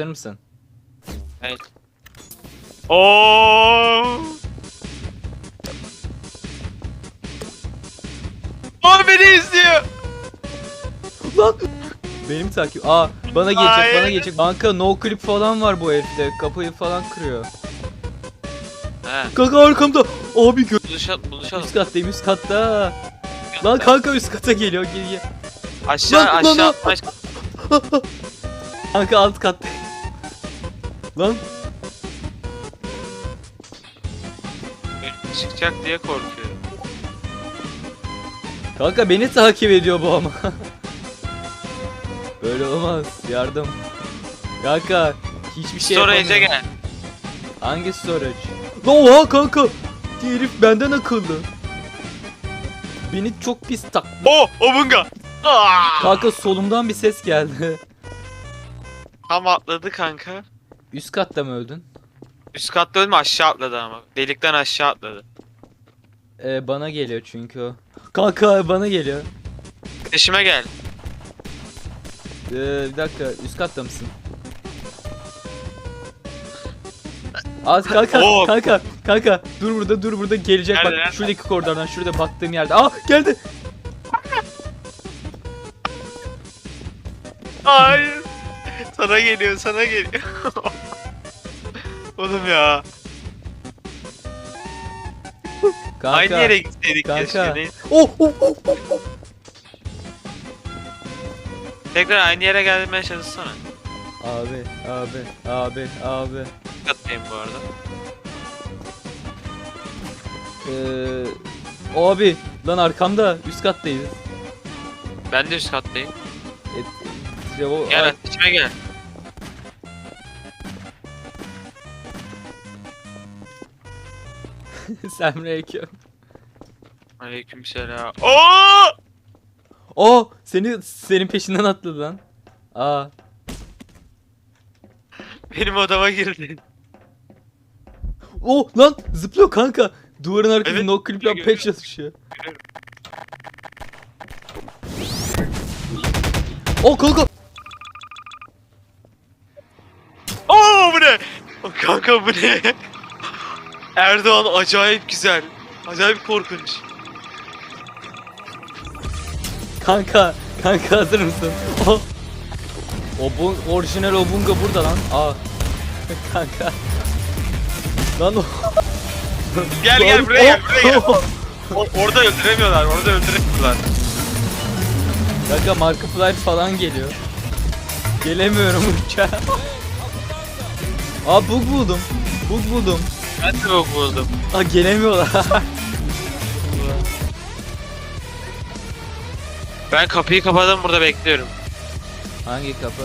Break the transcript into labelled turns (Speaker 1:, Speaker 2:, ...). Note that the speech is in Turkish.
Speaker 1: Hazır mısın?
Speaker 2: Evet. Oo! O beni izliyor.
Speaker 1: Lan! Benim takip. Aa bana gelecek
Speaker 2: Hayır.
Speaker 1: bana gelecek. Banka no clip falan var bu herifte. Kapıyı falan kırıyor.
Speaker 2: He.
Speaker 1: Kanka arkamda. Abi gö
Speaker 2: Buluşalım, buluşalım.
Speaker 1: üst kattayım üst katta. Lan kanka üst kata geliyor gel gel.
Speaker 2: Aşağı
Speaker 1: Lan, lan,
Speaker 2: aşağı
Speaker 1: lan.
Speaker 2: aşağı.
Speaker 1: Kanka alt katta. Lan
Speaker 2: çıkacak diye korkuyorum.
Speaker 1: kanka beni takip ediyor bu ama. Böyle olmaz. Yardım. Kanka hiçbir şey
Speaker 2: Storage'e gel.
Speaker 1: Hangi storage? Lan oha kanka. Herif benden akıllı. Beni çok pis tak.
Speaker 2: Oh, Obunga.
Speaker 1: Kanka solumdan bir ses geldi.
Speaker 2: Tam atladı kanka.
Speaker 1: Üst katta mı öldün?
Speaker 2: Üst katta ölme aşağı atladı ama. Delikten aşağı atladı.
Speaker 1: Ee, bana geliyor çünkü o. Kanka bana geliyor.
Speaker 2: Peşime gel.
Speaker 1: Ee, bir dakika üst katta mısın? Az kanka
Speaker 2: Oo.
Speaker 1: kanka kanka dur burada dur burada gelecek
Speaker 2: Nerede,
Speaker 1: bak
Speaker 2: nerede?
Speaker 1: şuradaki koridordan şurada baktığım yerde. Aa geldi.
Speaker 2: Hayır. Sana geliyor, sana geliyor. Oğlum ya.
Speaker 1: Kanka.
Speaker 2: Aynı yere gitseydik
Speaker 1: Kanka.
Speaker 2: keşke.
Speaker 1: Oh, oh, oh, oh, oh.
Speaker 2: Tekrar aynı yere gelmeye çalışsana.
Speaker 1: Abi abi abi abi.
Speaker 2: Üst kattayım bu arada.
Speaker 1: Ee, abi lan arkamda üst kattayız.
Speaker 2: Ben de üst kattayım.
Speaker 1: E, o,
Speaker 2: Gel peşime gel.
Speaker 1: Selamünaleyküm.
Speaker 2: Aleykümselam. Oo!
Speaker 1: Oh seni senin peşinden atladı lan. Aa
Speaker 2: Benim odama girdi.
Speaker 1: Oh lan zıplıyor kanka. Duvarın arkasında
Speaker 2: Evet,
Speaker 1: no clip yapmaya
Speaker 2: görüyorum.
Speaker 1: çalışıyor. Oh kanka.
Speaker 2: Oo bu ne? Kanka bu ne? Erdoğan acayip güzel. Acayip korkunç.
Speaker 1: Kanka. Kanka hazır mısın? Oh. O bu orijinal Obunga burada lan. Aa. kanka. Lan o.
Speaker 2: Gel gel buraya gel buraya gel.
Speaker 1: Oh.
Speaker 2: O- orada öldüremiyorlar orada öldüremiyorlar.
Speaker 1: Kanka Markiplier falan geliyor. Gelemiyorum uçağa. Aa bug buldum. Bug buldum.
Speaker 2: Ben de bok buldum.
Speaker 1: Aa gelemiyorlar.
Speaker 2: Ben kapıyı kapadım burada bekliyorum.
Speaker 1: Hangi kapı?